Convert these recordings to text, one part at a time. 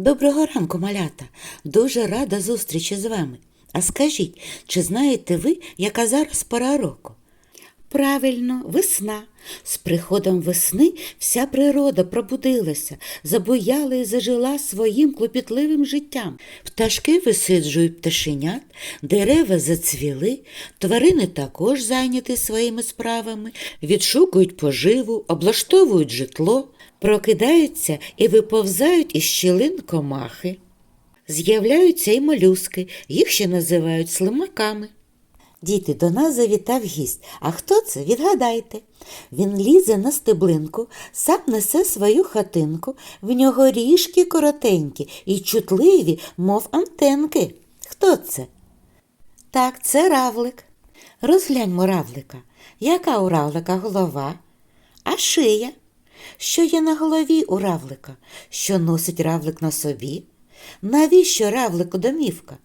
Доброго ранку, малята. Дуже рада зустрічі з вами. А скажіть, чи знаєте ви, яка зараз пора року? Правильно, весна. З приходом весни вся природа пробудилася, забуяла і зажила своїм клопітливим життям. Пташки висиджують пташенят, дерева зацвіли, тварини також зайняті своїми справами, відшукують поживу, облаштовують житло, прокидаються і виповзають із щілин комахи. З'являються і молюски, їх ще називають слимаками. Діти, до нас завітав гість. А хто це? Відгадайте. Він лізе на стеблинку, сам несе свою хатинку, в нього ріжки коротенькі і чутливі, мов антенки. Хто це? Так, це равлик. Розгляньмо равлика. Яка у равлика голова? А шия? Що є на голові у равлика? Що носить равлик на собі? Навіщо равлику домівка?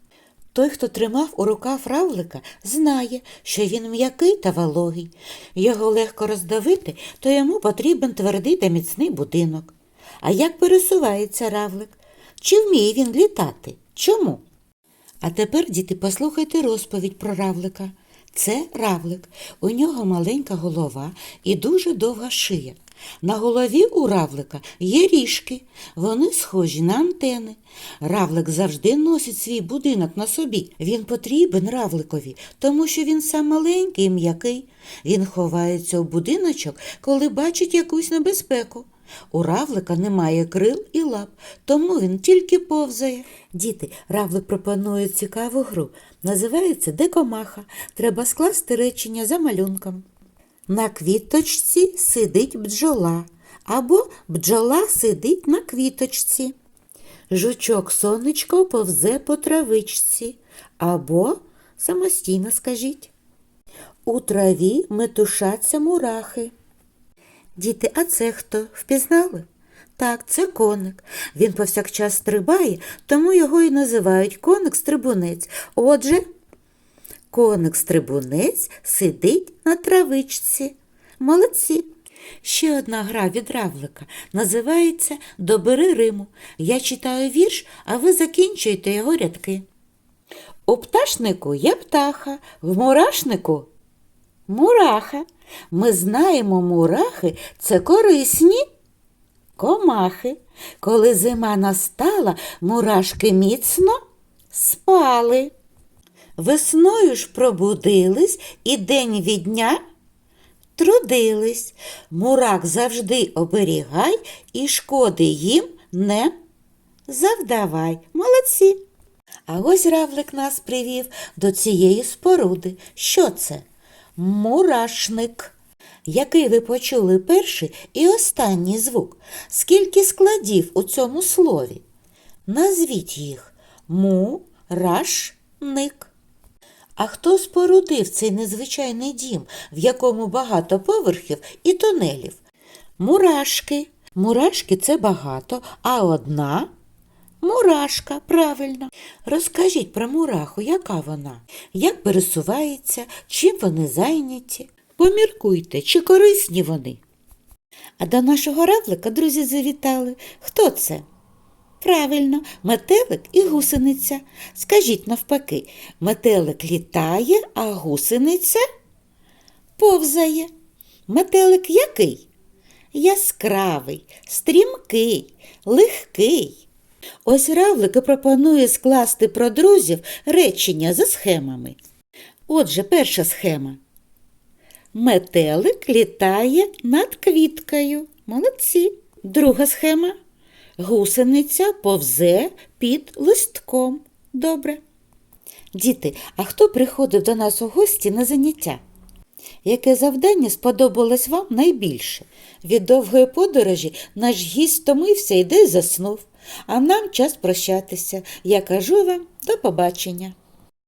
Той, хто тримав у руках равлика, знає, що він м'який та вологий. Його легко роздавити, то йому потрібен твердий та міцний будинок. А як пересувається равлик? Чи вміє він літати? Чому? А тепер, діти, послухайте розповідь про равлика. Це равлик. У нього маленька голова і дуже довга шия. На голові у равлика є ріжки, вони схожі на антени. Равлик завжди носить свій будинок на собі. Він потрібен равликові, тому що він сам маленький і м'який. Він ховається у будиночок, коли бачить якусь небезпеку. У равлика немає крил і лап, тому він тільки повзає. Діти, равлик пропонує цікаву гру. Називається Декомаха. Треба скласти речення за малюнком. На квіточці сидить бджола, або бджола сидить на квіточці. Жучок сонечко повзе по травичці, або самостійно скажіть. У траві метушаться мурахи. Діти, а це хто? Впізнали? Так, це коник. Він повсякчас стрибає, тому його і називають коник-стрибунець. Отже, коник-стрибунець сидить на травичці. Молодці. Ще одна гра від равлика називається Добери Риму. Я читаю вірш, а ви закінчуєте його рядки. У пташнику є птаха, в мурашнику мураха. Ми знаємо, мурахи це корисні комахи. Коли зима настала, мурашки міцно спали. Весною ж пробудились і день від дня трудились. Мурак завжди оберігай і шкоди їм не завдавай. Молодці. А ось равлик нас привів до цієї споруди. Що це? Мурашник. Який ви почули перший і останній звук? Скільки складів у цьому слові? Назвіть їх мурашник. А хто спорудив цей незвичайний дім, в якому багато поверхів і тунелів? Мурашки. Мурашки це багато, а одна мурашка, правильно. Розкажіть про мураху, яка вона, як пересувається, чим вони зайняті. Поміркуйте, чи корисні вони. А до нашого равлика друзі завітали. Хто це? Правильно, метелик і гусениця. Скажіть навпаки, метелик літає, а гусениця повзає. Метелик який? Яскравий, стрімкий, легкий. Ось равлик пропонує скласти про друзів речення за схемами. Отже, перша схема. Метелик літає над квіткою. Молодці. Друга схема. Гусениця повзе під листком. Добре. Діти, а хто приходив до нас у гості на заняття? Яке завдання сподобалось вам найбільше? Від довгої подорожі наш гість стомився і десь заснув, а нам час прощатися. Я кажу вам до побачення.